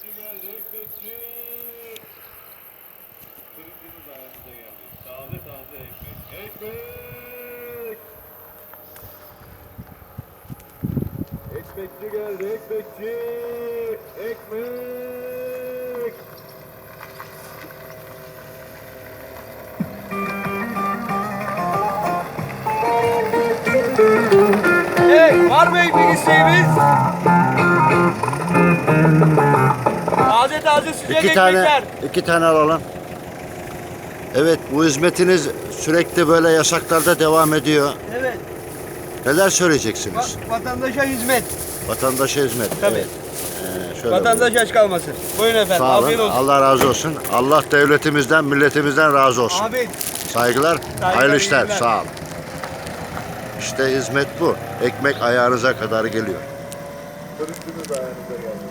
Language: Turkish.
Ekmekçi geldi, ekmekçi. Kırıkçımız ayağımıza geldi. Taze taze ekmek. Ekmek! Ekmekçi geldi, ekmekçi. Ekmek! Evet, var mı ekmek isteğimiz? Taze taze sıcak İki ekmekler. tane, iki tane alalım. Evet bu hizmetiniz sürekli böyle yasaklarda devam ediyor. Evet, Neler söyleyeceksiniz? va- vatandaşa hizmet. Vatandaşa hizmet. Tabii. Evet. Ee, şöyle Vatandaş aç kalmasın. Buyurun efendim, Sağ olun. afiyet olsun. Allah razı olsun. Allah devletimizden, milletimizden razı olsun. Amin. Saygılar, hayırlı iyi işler. günler. Sağ ol. İşte hizmet bu. Ekmek ayağınıza kadar geliyor. Kırıkçımız ayağımıza geldi.